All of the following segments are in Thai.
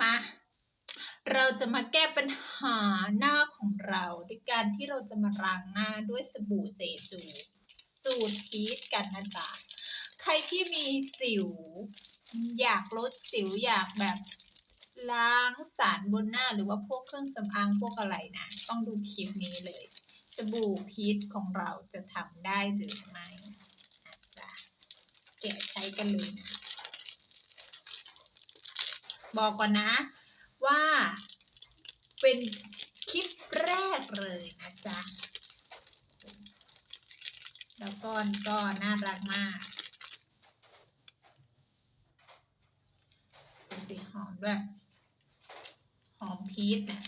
มา เราจะมาแก้ปัญหาหน้าของเราด้วยการที่เราจะมาล้างหน้าด้วยสบู่เจจู สูตรพีชกันนะจ๊ะใครที่มีสิว อยากลดสิวอยากแบบล้างสารบนหน้าหรือว่าพวกเครื่องสำอางพวกอะไรนะ ต้องดูคลิปนี้เลย สบู่พีชของเราจะทำได้หรือไม่นะจ๊ะแกะใช้กันเลยนะ บอกก่อนนะ ว่าเป็นคลิปแรกเลยนะจ๊ะแล้วก้อนก็น่ารักมากสิหอมด้วย หอมพีชนะ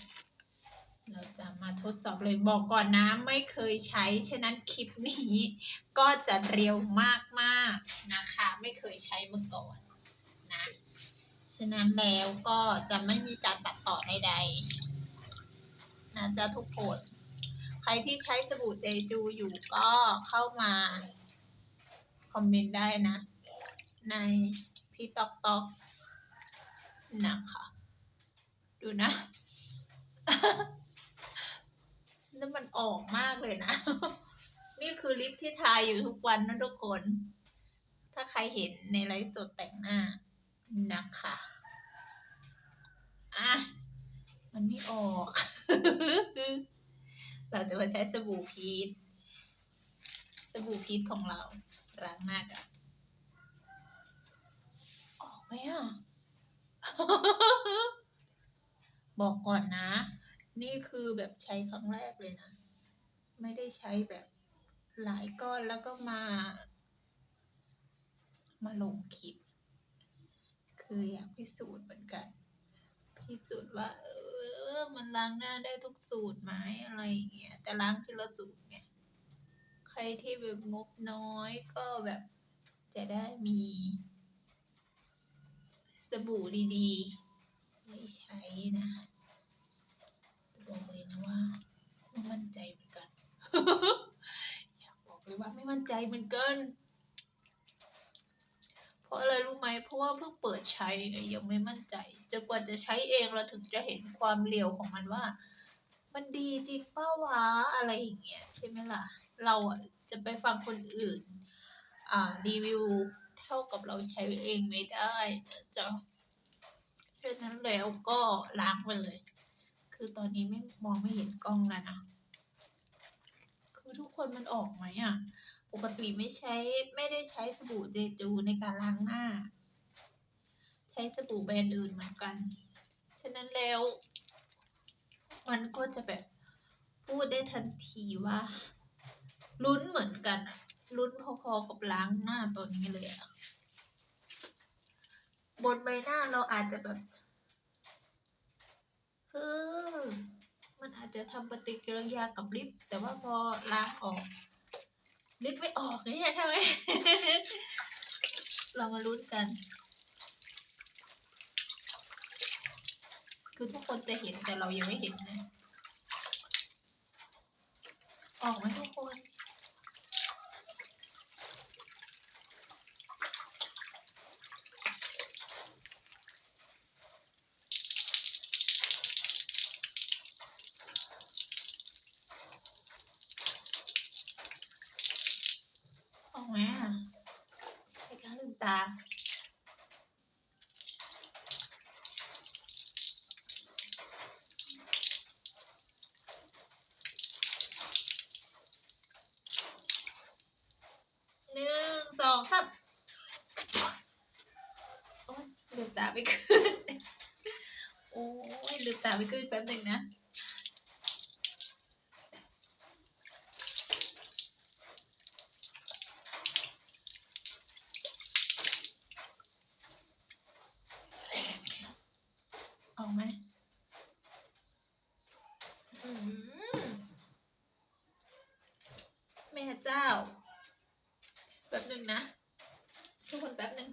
เราจะมาทดสอบเลยบอกก่อนนะ ไม่เคยใช้ ฉะนั้นคลิปนี้ก็จะเร็วมากๆนะคะ ไม่เคยใช้มาก่อนนะ ฉะนั้นแล้วก็จะไม่มีการตัดต่อใดๆนะจ๊ะทุกคน ใครที่ใช้สบู่เจจูอยู่ก็เข้ามาคอมเมนต์ได้นะ ในพี่ตอกตอกนะคะดูนะนั่นมันออกมากเลยนะ นี่คือลิปที่ทาอยู่ทุกวันนะทุกคน ถ้าใครเห็นในไลฟ์สดแต่งหน้า นะคะอะมันไม่ออก เราจะมาใช้สบู่พีชสบู่พีชของเราล้างหน้ากันออกไหมอะ บอกก่อนนะ นี่คือแบบใช้ครั้งแรกเลยนะ ไม่ได้ใช้แบบหลายก้อนแล้วก็มา มาลงคลิป คืออยากพิสูจน์เหมือนกัน พิสูจน์ว่า เออ มันล้างหน้าได้ทุกสูตรไหมอะไรอย่างเงี้ยแต่ล้างทีละสูตรไงใครที่แบบงบน้อยก็แบบจะได้มี สบู่ดีๆไม่ใช้นะบอกเลยนะว่าไม่มั่นใจเหมือนกันอยากบอกเลยว่าไม่มั่นใจเหมือนกัน ราะอะไรรู้ไหมเพราะว่าเพิ่งเปิดใช้ไงยังไม่มั่นใจจนกว่าจะใช้เองเราถึงจะเห็นความเร็วของมันว่า มันดีจริงเป้าวะอะไรอย่างเงี้ยใช่ไหมล่ะ เราอะจะไปฟังคนอื่น อ่ารีวิวเท่ากับเราใช้เองไม่ได้นะจ๊ะฉะนั้นแล้วก็ล้างไปเลย คือตอนนี้ไม่มองไม่เห็นกล้องแล้วนะ ทุกคนมันออกไหมอะ ปกติไม่ใช้ไม่ได้ใช้สบู่เจจูในการล้างหน้า ใช้สบู่แบรนด์อื่นเหมือนกัน ฉะนั้นแล้ว มันก็จะแบบพูดได้ทันทีว่าลุ้นเหมือนกันอะลุ้นพอๆกับล้างหน้าตัวนี้เลยอะบนใบหน้าเราอาจจะแบบเออ มันอาจจะทำปฏิกิริยากับลิปแต่ว่าพอล้างออก ลิปไม่ออกเนี่ยทำไมเรามาลุ้นกัน คือทุกคนจะเห็นแต่เรายังไม่เห็นนะออกไหมทุกคน ออกไหมอะให้ข้าลื มตาหนึ่งสองสามโอ้ยลืมตาไปขึ้น โอ้ยลืมตาไปขึ้นแป๊บหนึ่งนะ ออกไหมอืมแม่เจ้า แป๊บหนึ่งนะ ทุกคนแป๊บหนึ่ง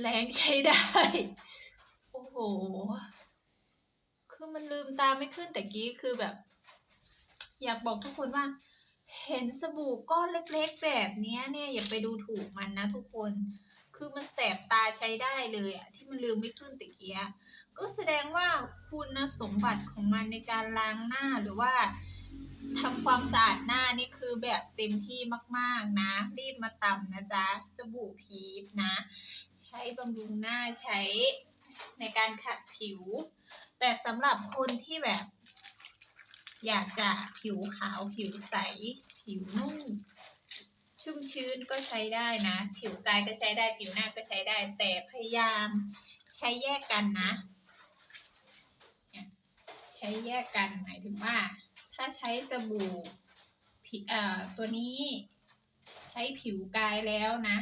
แรงใช้ได้ โอ้โห คือมันลืมตาไม่ขึ้นแต่กี้คือแบบ อยากบอกทุกคนว่า เห็นสบู่ก้อนเล็กๆแบบนี้เนี่ยอย่าไปดูถูกมันนะทุกคน คือมันแสบตาใช้ได้เลยอะที่มันลืมไม่ขึ้นตะเกียก็แสดงว่าคุณสมบัติของมันในการล้างหน้าหรือว่าทำความสะอาดหน้านี่คือแบบเต็มที่มากๆนะ รีบมาตำนะจ๊ะ สบู่พีชนะ ใช้บำรุงหน้าใช้ในการขัดผิว แต่สำหรับคนที่แบบ อยากจะผิวขาวผิวใส ผิวนุ่ม ชุ่มชื้นก็ใช้ได้นะ ผิวกายก็ใช้ได้ผิวหน้าก็ใช้ได้ แต่พยายามใช้แยกกันนะใช้แยกกันหมายถึงว่า ถ้าใช้สบู่ตัวนี้ใช้ผิวกายแล้วนะ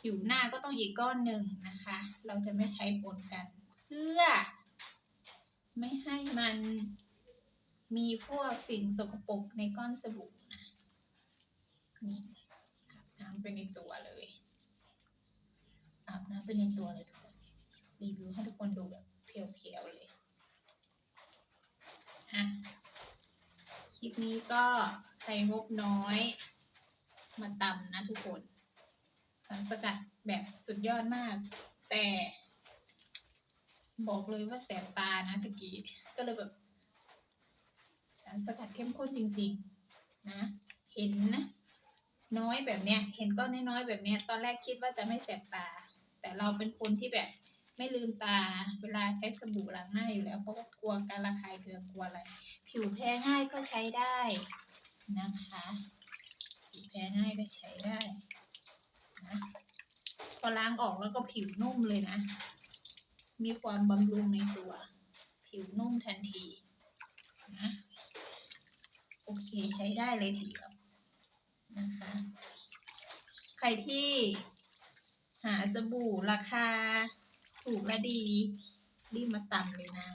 ผิวหน้าก็ต้องอีกก้อนหนึ่งนะคะ เราจะไม่ใช้ปนกัน เพื่อ ไม่ให้มัน มีพวกสิ่งสกปรกในก้อนสบู่นะนี่อาบน้ำไปในตัวเลยอาบน้ำไปในตัวเลยทุกคนรีวิวให้ทุกคนดูแบบเพียวๆเลยฮะคลิปนี้ก็ใครงบน้อย มาตำนะทุกคนสารสกัดแบบสุดยอดมาก แต่ บอกเลยว่าแสบตานะตะกี้ก็เลยแบบ สารสกัดเข้มข้นจริง ๆ นะ เห็นนะ น้อยแบบเนี้ย เห็นก้อนน้อยๆแบบเนี้ย ตอนแรกคิดว่าจะไม่แสบตา แต่เราเป็นคนที่แบบไม่ลืมตา เวลาใช้สบู่ล้างหน้าอยู่แล้ว เพราะว่ากลัวการระคายเคืองกลัวอะไร ผิวแพ้ง่ายก็ใช้ได้นะคะ ผิวแพ้ง่ายก็ใช้ได้นะพอล้างออกแล้วก็ผิวนุ่มเลยนะ มีความบำรุงในตัว ผิวนุ่มทันทีนะ โอเคใช้ได้เลยทีเดียวนะคะ ใครที่หาสบู่ราคา ถูกและดี รีบมาตำเลยนะ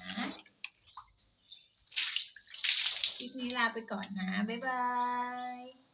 คลิปนี้ลาไปก่อนนะ บ๊ายบาย